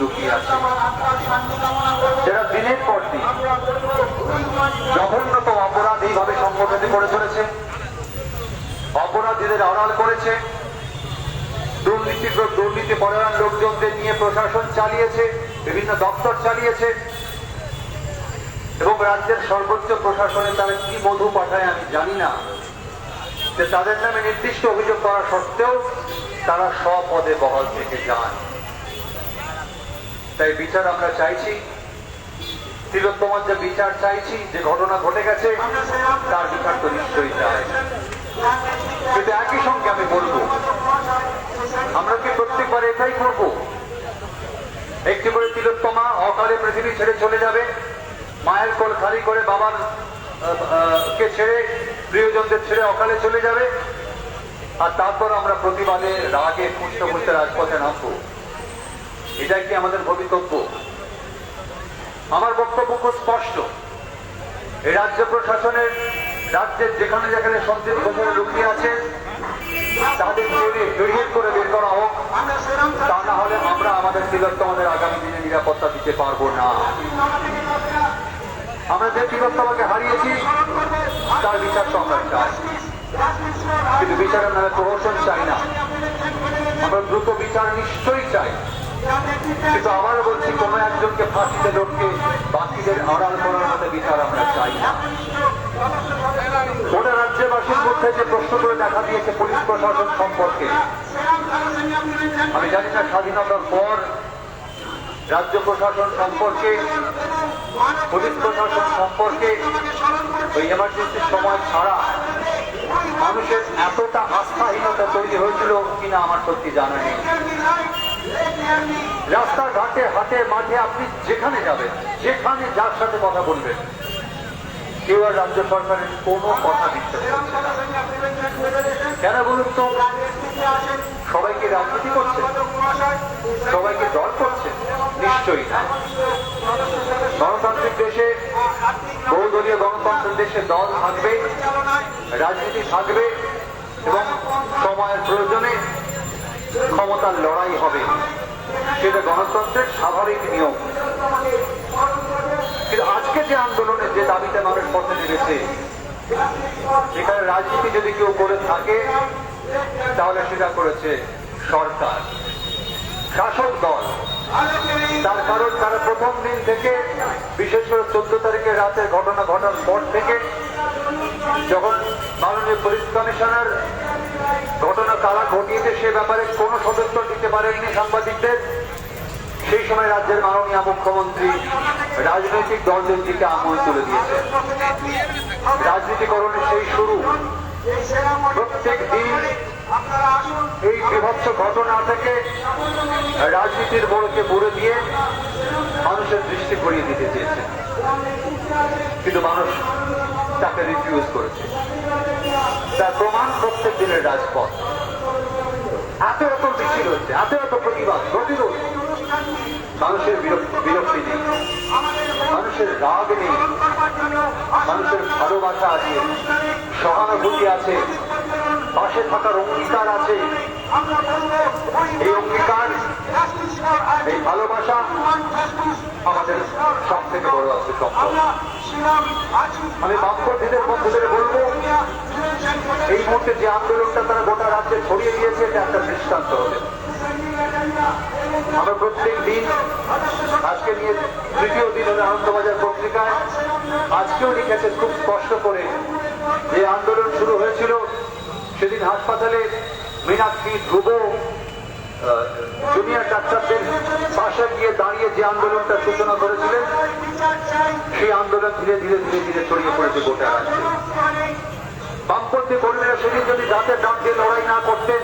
লুকিয়ে আছে। যারা দিনের পর দিন অপরাধ এইভাবে সংগঠিত করে চলেছে, অপরাধীদের করেছে দুর্নীতি পরায়ণ লোকজনদের নিয়ে প্রশাসন চালিয়েছে, বিভিন্ন দপ্তর চালিয়েছে, এবং রাজ্যের সর্বোচ্চ প্রশাসনে তারা কি মধু পাঠায় আমি জানি না। যে তাদের নামে নির্দিষ্ট অভিযোগ করা সত্ত্বেও তারা স্বপদে বহাল থেকে যান তাই বিচার আমরা চাইছি। তিলোত্তমার যে বিচার চাইছি, যে ঘটনা ঘটে গেছে, তার বিচার তো নিশ্চয়ই চাই। কিন্তু একই সঙ্গে আমি বলব, আমরা কি প্রত্যেকবার এটাই করব? একটি করে তিলোত্তমা অকালে পৃথিবী ছেড়ে চলে যাবে, মায়ের কোল খালি করে বাবার কে ছেড়ে, প্রিয়জনদের ছেড়ে অকালে চলে যাবে, আর তারপর আমরা প্রতিবাদে রাগে পুষ্ট পুষ্ট রাজপথে নামবো। এটাই কি আমাদের ভবিতব্য আমার বক্তব্য খুব স্পষ্ট। রাজ্য প্রশাসনের রাজ্যের যেখানে যেখানে সঞ্চিত ঘোষণা লুকিয়ে আছে, তাদের জড়িয়ে করে বের করা হোক। তা না হলে আমরা আমাদের আগামী দিনে নিরাপত্তা দিতে পারব না। আমরা যে তিলোত্তমাকে হারিয়েছি, তার বিচার আমরা চাই। কিন্তু বিচারের নামে প্রহসন চাই না। আমরা দ্রুত বিচার নিশ্চয়ই চাই। কিন্তু আবার বলছি, কোনো একজনকে ফাঁসিতে লোককে বাকিদের আড়াল করার মতো বিচার আমরা চাই না। গোটা রাজ্যবাসীর মধ্যে যে করে দেখা দিয়েছে পুলিশ প্রশাসন সম্পর্কে। আমি জানি না স্বাধীনতার পর রাজ্য প্রশাসন সম্পর্কে, পুলিশ প্রশাসন সম্পর্কে, ওই এমার্জেন্সির সময় ছাড়া মানুষের এতটা আস্থাহীনতা তৈরি হয়েছিল কিনা আমার সত্যি জানা নেই। রাস্তাঘাটে হাটে, মাঠে আপনি যেখানে যাবেন, যেখানে যার সাথে কথা বলবেন, কেউ আর রাজ্য সরকারের কোনো কথা না। কেন বলুন তো? সবাইকে রাজনীতি করছে, সবাইকে দল করছে, নিশ্চয়ই না। গণতান্ত্রিক দেশে, বহুদলীয় গণতন্ত্রের দেশে দল থাকবে, রাজনীতি থাকবে, এবং সময়ের প্রয়োজনে ক্ষমতার লড়াই হবে। সেটা গণতন্ত্রের স্বাভাবিক নিয়ম। কিন্তু আজকে যে আন্দোলনের যে দাবিতে মানুষ পথে নেমেছে এখানে রাজনীতি যদি কেউ করে থাকে, তাহলে সেটা করেছে সরকার, শাসক দল। তার কারণ তারা প্রথম দিন থেকে, বিশেষ করে চোদ্দ তারিখের রাতের ঘটনা ঘটার পর থেকে, যখন মাননীয় পুলিশ কমিশনার ঘটনা তারা ঘটিয়েছে, সে ব্যাপারে কোনো সদস্য দিতে পারেননি সাংবাদিকদের। সেই সময় রাজ্যের মাননীয় মুখ্যমন্ত্রী রাজনৈতিক দলদের দিকে আঙুল তুলে দিয়েছে রাজনীতিকরণের সেই শুরু। প্রত্যেক দিন এই বিভৎস ঘটনা থেকে রাজনীতির বড়কে মুড়ে দিয়ে মানুষের দৃষ্টি ঘুরিয়ে দিতে চেয়েছে কিন্তু মানুষ তাকে রিফিউজ করেছে। তার প্রমাণ প্রত্যেক দিনের রাজপথ। এত এত মিছিল হচ্ছে এত এত প্রতিবাদ, প্রতিরোধ। মানুষের বিরক্তি নেই। মানুষের রাগ নেই। মানুষের ভালোবাসা আছে। সহানুভূতি আছে। পাশে থাকার অঙ্গীকার আছে। এই অঙ্গীকার, এই ভালোবাসা আমাদের সব থেকে বড় আছে সম্পদ আমি বামপন্থীদের বন্ধুদের বলব এই মুহূর্তে যে আন্দোলনটা তারা গোটা রাজ্যে ছড়িয়ে দিয়েছে, এটা একটা দৃষ্টান্ত হবে। আমরা প্রত্যেক দিন, আজকে নিয়ে তৃতীয় দিন আনন্দবাজার পত্রিকায়। আজকেও লিখেছে খুব স্পষ্ট করে যে আন্দোলন শুরু হয়েছিল সেদিন হাসপাতালে মীনাক্ষী ধ্রুব জুনিয়র ডাক্তারদের পাশে গিয়ে দাঁড়িয়ে যে আন্দোলনটা সূচনা করেছিলেন, সেই আন্দোলন ধীরে ধীরে ধীরে ধীরে ছড়িয়ে পড়েছে গোটা রাজ্যে। বামপন্থী কর্মীরা সেদিন যদি রাতের ডাক দিয়ে লড়াই না করতেন,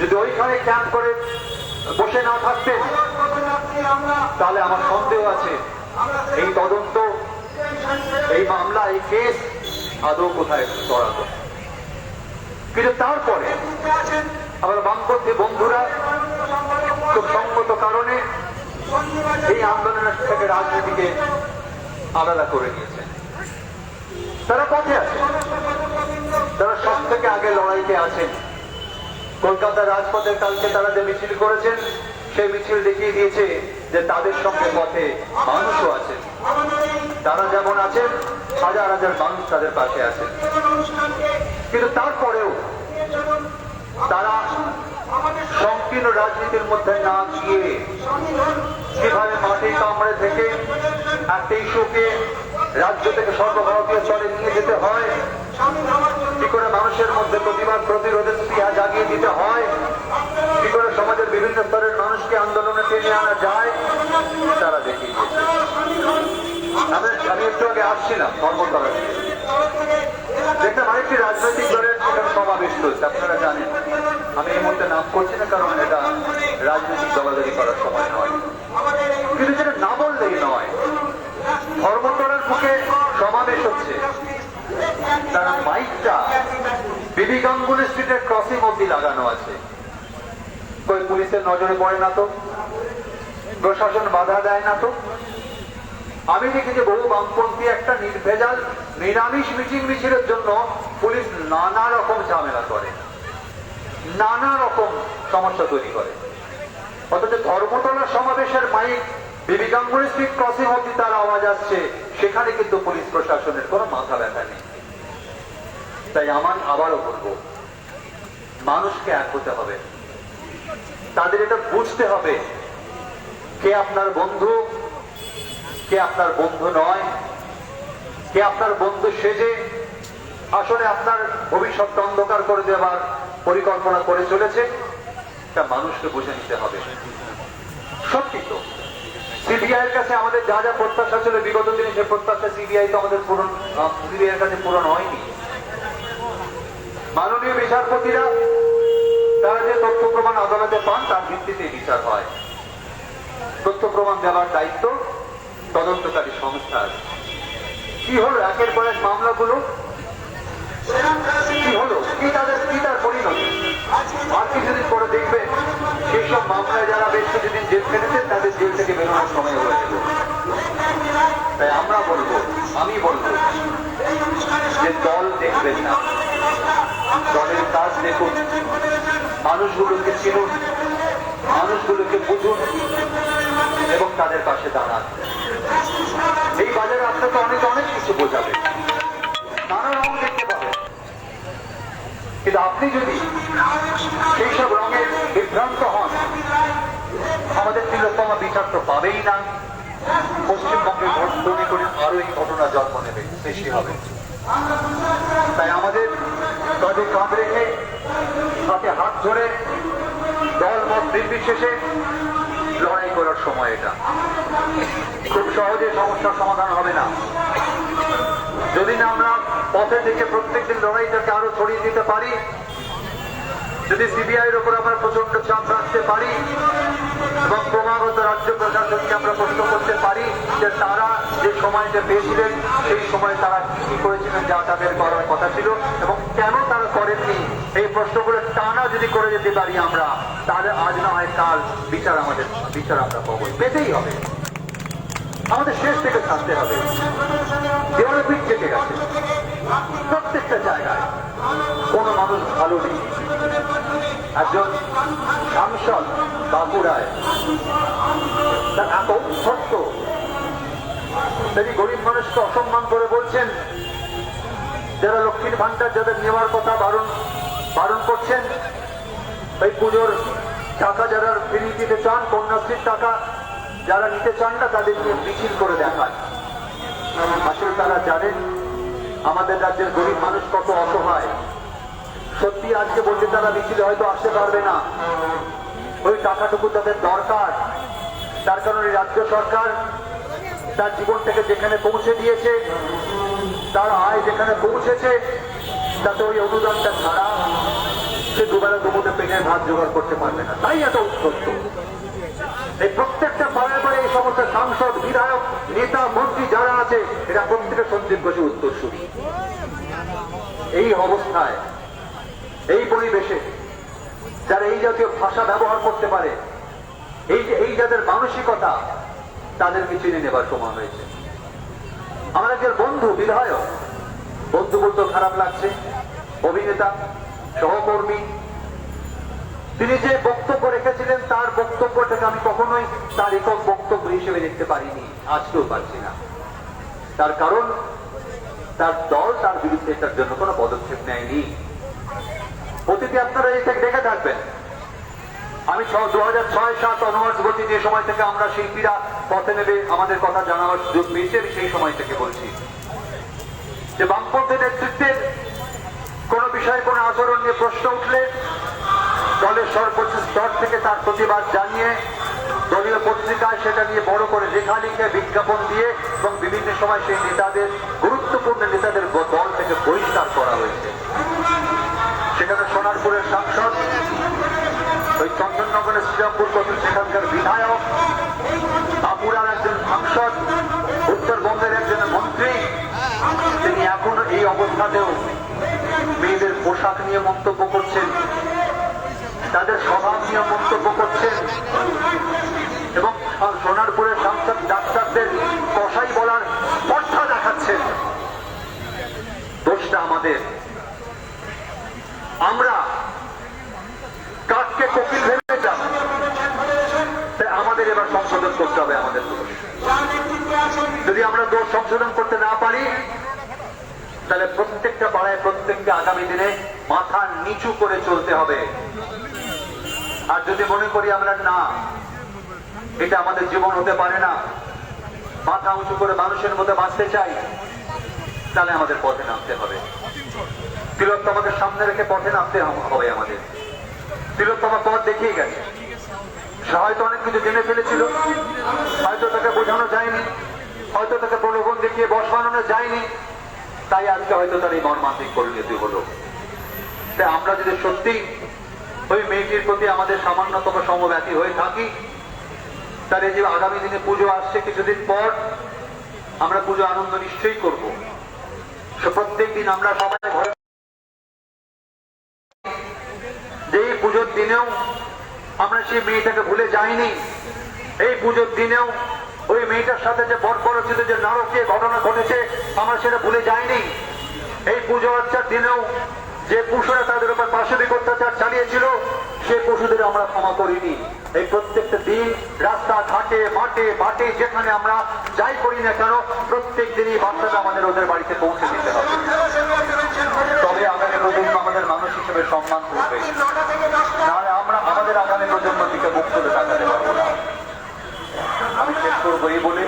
যদি ওইখানে ক্যাম্প করে বসে না থাকতেন, তাহলে আমার সন্দেহ আছে, এই তদন্ত, এই মামলা, এই কেস আদৌ কোথায় চড়াতো কিন্তু তারপরে আবার বামপন্থী বন্ধুরা খুব সঙ্গত কারণে এই আন্দোলনের থেকে রাজনীতিকে আলাদা করে নিয়েছে। তারা পথে আছে? তারা সব থেকে আগে লড়াইতে আছেন কলকাতার রাজপথের কালকে তারা যে মিছিল করেছেন, সেই মিছিল দেখিয়ে দিয়েছে যে তাদের সঙ্গে পথে মানুষও আছে। তারা যেমন আছেন হাজার হাজার মানুষ তাদের পাশে আছে। কিন্তু তারপরেও তারা সংকীর্ণ রাজনীতির মধ্যে না গিয়ে কীভাবে মাটি কামড়ে থেকে একটা ইস্যুকে রাজ্য থেকে সর্বভারতীয় স্তরে নিয়ে যেতে হয়। কি করে মানুষের মধ্যে প্রতিবাদ, প্রতিরোধের স্পৃহা জাগিয়ে দিতে হয়? কি করে সমাজের বিভিন্ন স্তরের মানুষকে আন্দোলনে টেনে আনা যায়? তারা দিয়েছে। আমি একটু আগে আসছিলাম ধর্মতলা দেখলাম আরেকটি রাজনৈতিক দলের সেখানে সমাবেশ চলছে, আপনারা জানেন। আমি এই মুহূর্তে নাম করছি না, কারণ এটা রাজনৈতিক দলাদলি করার সময় নয়। কিন্তু যেটা না বললেই নয় ধর্মতলার বুকে সমাবেশ হচ্ছে। তার মাইকটা বিবি গাঙ্গুলি স্ট্রিটের ক্রসিং অব্দি লাগানো আছে। কই পুলিশের নজরে পড়ে না তো? প্রশাসন বাধা দেয় না তো? আমি দেখেছি বহু বামপন্থী একটা নির্ভেজাল, নিরামিষ মিটিং মিছিলের জন্য পুলিশ নানা রকম ঝামেলা করে। নানা রকম সমস্যা তৈরি করে। অথচ ধর্মতলা সমাবেশের মাইক বিবি গাঙ্গুলি স্ট্রিট ক্রসিং অব্দি তার আওয়াজ আসছে। সেখানে কিন্তু পুলিশ প্রশাসনের কোনো মাথা ব্যথা নেই। তাই আমার আবারও বলব, মানুষকে এক হতে হবে। তাদের এটা বুঝতে হবে কে আপনার বন্ধু, কে আপনার বন্ধু নয়, কে আপনার বন্ধু সেজে। আসলে আপনার ভবিষ্যৎ অন্ধকার করে দেওয়ার পরিকল্পনা করে চলেছে। তা মানুষকে বুঝে নিতে হবে। সত্যি তো। সিবিআই এর কাছে আমাদের যা যা প্রত্যাশা ছিল, বিগত দিনে সে প্রত্যাশা সিবিআই তো আমাদের পূরণ সিবিআই এর কাছে পূরণ হয়নি। মাননীয় বিচারপতিরা তারা যে তথ্য প্রমাণ আদালতে পান, তার ভিত্তিতে বিচার হয়। তথ্য প্রমাণ দেওয়ার দায়িত্ব তদন্তকারী সংস্থার কি হলো একের পর এক মামলাগুলো? কি হলো? কি তাদের, কি তার পরিণতি? আর কিছুদিন পরে দেখবে সেই সব মামলায় যারা বেশ জেল খেটেছেন তাদের জেল থেকে বেরোনোর সময় হয়ে গেল তাই আমরা বলব, আমি বলব যে দল দেখবেন না। দলের কাজ দেখুন। মানুষগুলোকে চিনুন। মানুষগুলোকে বুঝুন এবং তাদের পাশে দাঁড়ান। এই বাজারে আপনাকে অনেক অনেক কিছু বোঝাবে। নানা রং দেখতে পাবেন। কিন্তু আপনি যদি সেই সব রঙের বিভ্রান্ত হন আমাদের তিলোত্তমা বিচার তো পাবেই না। পশ্চিমবঙ্গের ভোট তৈরি করে আরও এই ঘটনা জন্ম নেবে সৃষ্টি হবে। তাই আমাদের কাঁধে কাঁধ রেখে, হাতে হাত ধরে দল মত নির্বিশেষে লড়াই করার সময় এটা। খুব সহজে সমস্যার সমাধান হবে না। যদি না আমরা পথে থেকে প্রত্যেকদিন লড়াইটাকে আরও ছড়িয়ে দিতে পারি যদি সিবিআই এর উপর আমরা প্রচণ্ড চাপ রাখতে পারি এবং ক্রমাগত রাজ্য প্রশাসনকে আমরা প্রশ্ন করতে পারি যে তারা যে সময়টা পেয়েছিলেন, সেই সময় তারা কি কি করেছিলেন যা তাদের করার কথা ছিল এবং কেন তারা করেননি? এই প্রশ্নগুলো টানা যদি করে যেতে পারি আমরা, তাহলে আজ না হয় কাল বিচার আমাদের, বিচার আমরা পাবো। পেতেই হবে। আমাদের শেষ থেকে থাকতে হবে। দেওয়ালে পিঠ কেটে গেছে। প্রত্যেকটা জায়গায় কোনো মানুষ ভালো নেই। একজন সাংসদ বাঁকুড়ায় তার এত সত্য তিনি গরিব মানুষকে অসম্মান করে বলছেন, যারা লক্ষ্মীর ভান্ডার যাদের নেওয়ার কথা বারণ বারণ করছেন, এই পুজোর টাকা যারা ফিরিয়ে দিতে চান, কন্যাশ্রীর টাকা যারা নিতে চান না, তাদেরকে মিছিল করে দেখায় আসলে তারা জানেন, আমাদের রাজ্যের গরিব মানুষ কত অসহায়। সত্যি আজকে বলছে তারা মিছিলে হয়তো আসতে পারবে না। ওই টাকাটুকু তাদের দরকার। তার কারণে রাজ্য সরকার তার জীবনটাকে যেখানে পৌঁছে দিয়েছে, তার আয় যেখানে পৌঁছেছে, তাতে ওই অনুদানটা ছাড়া সে দুবেলা দুপুরে পেটের ভাত জোগাড় করতে পারবে না। তাই এত উত্তপ্ত এই প্রত্যেকটা পাড়ায় পাড়ে এই সমস্ত সাংসদ, বিধায়ক, নেতা, মন্ত্রী যারা আছে, এরা প্রত্যেকে সন্দীপ ঘোষের উত্তরসূরি। এই অবস্থায় এই পরিবেশে যারা এই জাতীয় ভাষা ব্যবহার করতে পারে, এই যে এই যাদের মানসিকতা, তাদেরকে চিনে নেবার সময় হয়েছে। আমার একজন বন্ধু, বিধায়ক, বন্ধু বলতেও খারাপ লাগছে। অভিনেতা, সহকর্মী, তিনি যে বক্তব্য রেখেছিলেন, তার বক্তব্যটাকে আমি কখনোই তার একক বক্তব্য হিসেবে দেখতে পারিনি, আজকেও পারছি না। তার কারণ, তার দল তার বিরুদ্ধে এটার জন্য কোনো পদক্ষেপ নেয়নি। অতীতে আপনারা এটা দেখে থাকবেন। আমি দু হাজার ছয় সাত বলছি যে সময় থেকে আমরা শিল্পীরা পথে নেবে, আমাদের কথা জানাবার সুযোগ পেয়েছি আমি সেই সময় থেকে বলছি। যে বামপন্থী নেতৃত্বের কোন বিষয়ে কোন আচরণ নিয়ে প্রশ্ন উঠলে দলের সর্বোচ্চ স্তর থেকে তার প্রতিবাদ জানিয়ে দলীয় পত্রিকায় সেটা নিয়ে বড় করে লেখা লিখে বিজ্ঞাপন দিয়ে এবং বিভিন্ন সময় সেই নেতাদের, গুরুত্বপূর্ণ নেতাদের দল থেকে বহিষ্কার করা হয়েছে। সেখানে সোনারপুরের সাংসদ, ওই চন্দননগরের শ্রীরামপুর কত সেখানকার বিধায়ক, বাঁকুড়ার একজন সাংসদ, উত্তরবঙ্গের একজন মন্ত্রী। তিনি এখনও এই অবস্থাতেও মেয়েদের পোশাক নিয়ে মন্তব্য করছেন, তাদের স্বভাব নিয়ে মন্তব্য করছেন এবং সোনারপুরের সাংসদ ডাক্তারদের আমরা কাককে কোকিল ভেবে যাব। তাই আমাদের এবার সংশোধন করতে হবে আমাদের যদি আমরা দোষ সংশোধন করতে না পারি, তাহলে প্রত্যেকটা পাড়ায় প্রত্যেককে আগামী দিনে মাথা নিচু করে চলতে হবে। আর যদি মনে করি আমরা না, এটা আমাদের জীবন হতে পারে না, মাথা উঁচু করে মানুষের মধ্যে বাঁচতে চাই, তাহলে আমাদের পথে নামতে হবে। তিলোত্তমাকে সামনে রেখে পথে নামতে হবে আমাদের। তিলোত্তমা পথ দেখিয়ে গেছে। সে হয়তো অনেক কিছু জেনে ফেলেছিল। হয়তো তাকে বোঝানো যায়নি। হয়তো তাকে প্রলোভন দেখিয়ে বস বানানো যায়নি। তাই আজকে হয়তো তার এই মর্মান্তিক পরিণতি হলো। তাই আমরা যদি সত্যি ওই মেয়েটির প্রতি আমাদের সামান্যতম সমব্যাতি হয়ে থাকি তার এই যে আগামী দিনে পুজো আসছে কিছুদিন পর, আমরা পুজো আনন্দ নিশ্চয়ই করব। প্রত্যেক দিন আমরা সবাই ঘরে যে এই পুজোর দিনেও আমরা সেই মেয়েটাকে ভুলে যাইনি। এই পুজোর দিনেও ওই মেয়েটার সাথে যে বর্বরচিত যে নারকীয় ঘটনা ঘটেছে, আমরা সেটা ভুলে যাইনি। এই পুজো অর্চার দিনেও যে পশুরা তাদের উপর পাশবিক অত্যাচার চালিয়েছিল সেই পশুদের আমরা ক্ষমা করিনি। এই প্রত্যেকটা দিন রাস্তা, ঘাটে, মাঠে মাঠে যেখানে আমরা যাই করি না কেন, প্রত্যেক দিনই বার্তাটা আমাদের ওদের বাড়িতে পৌঁছে দিতে হবে তবে আগামী প্রজন্ম আমাদের মানুষ হিসেবে সম্মান করবে। নাহলে আমরা আমাদের আগামী প্রজন্মের দিকে মুখ তুলে তাকাতে পারব না। আমি শেষ করব এই বলে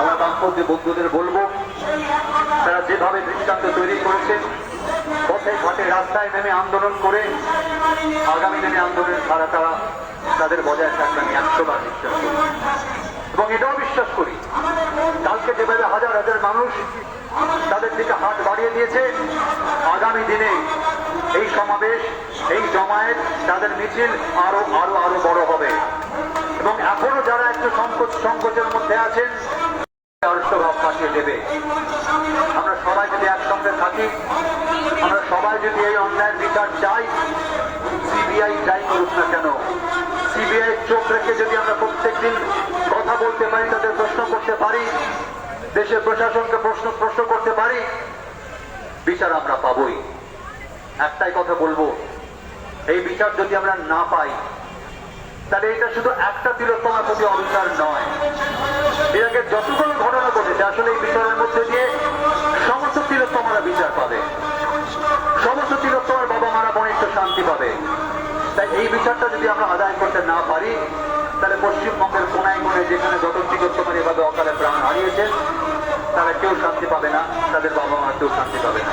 আমার দাম্পত্য বন্ধুদের বলব, তারা যেভাবে দৃষ্টান্ত তৈরি করেছে, পথে ঘাটে রাস্তায় নেমে আন্দোলন করে, আগামী দিনে আন্দোলনের ধারা তারা তাদের বজায় থাকবে আমি একশো বার বিশ্বাস করি। এবং এটাও বিশ্বাস করি, কালকে যেভাবে হাজার হাজার মানুষ তাদের দিকে হাত বাড়িয়ে দিয়েছে, আগামী দিনে এই সমাবেশ, এই জমায়েত তাদের মিছিল আরও আরও আরও বড় হবে। এবং এখনও যারা একটু সংকোচ, সংকোচের মধ্যে আছেন ভাব পাঠিয়ে দেবে। আমরা সবাই যদি একসঙ্গে থাকি, আমরা সবাই যদি এই অন্যায়ের বিচার চাই, সিবিআই যাই করুক না কেন? সিবিআই চোখ রেখে যদি আমরা প্রত্যেকদিন কথা বলতে পারি, তাদের প্রশ্ন করতে পারি, দেশের প্রশাসনকে প্রশ্ন প্রশ্ন করতে পারি, বিচার আমরা পাবই। একটাই কথা বলব। এই বিচার যদি আমরা না পাই, তাহলে এটা শুধু একটা তিলোত্তমার প্রতি অবিচার নয়। এর আগে যতগুলো ঘটনা ঘটেছে, আসলে এই বিচারের মধ্যে দিয়ে সমস্ত তিলোত্তমারা বিচার পাবে। সমস্ত তিলোত্তমার বাবা মারা বনিষ্ঠ শান্তি পাবে। তাই এই বিচারটা যদি আমরা আদায় করতে না পারি, তাহলে পশ্চিমবঙ্গের কোনায় কোনায় যেখানে যত তিলোত্তমার এভাবে অকালে প্রাণ হারিয়েছেন, তারা কেউ শান্তি পাবে না, তাদের বাবা মা কেউ শান্তি পাবে না।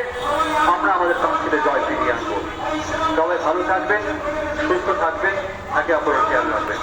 আমরা আমাদের সংস্কৃতি জয় ফিরিয়ে আনব। সবাই ভালো থাকবেন, সুস্থ থাকবেন, একে অপরের খেয়াল রাখবেন।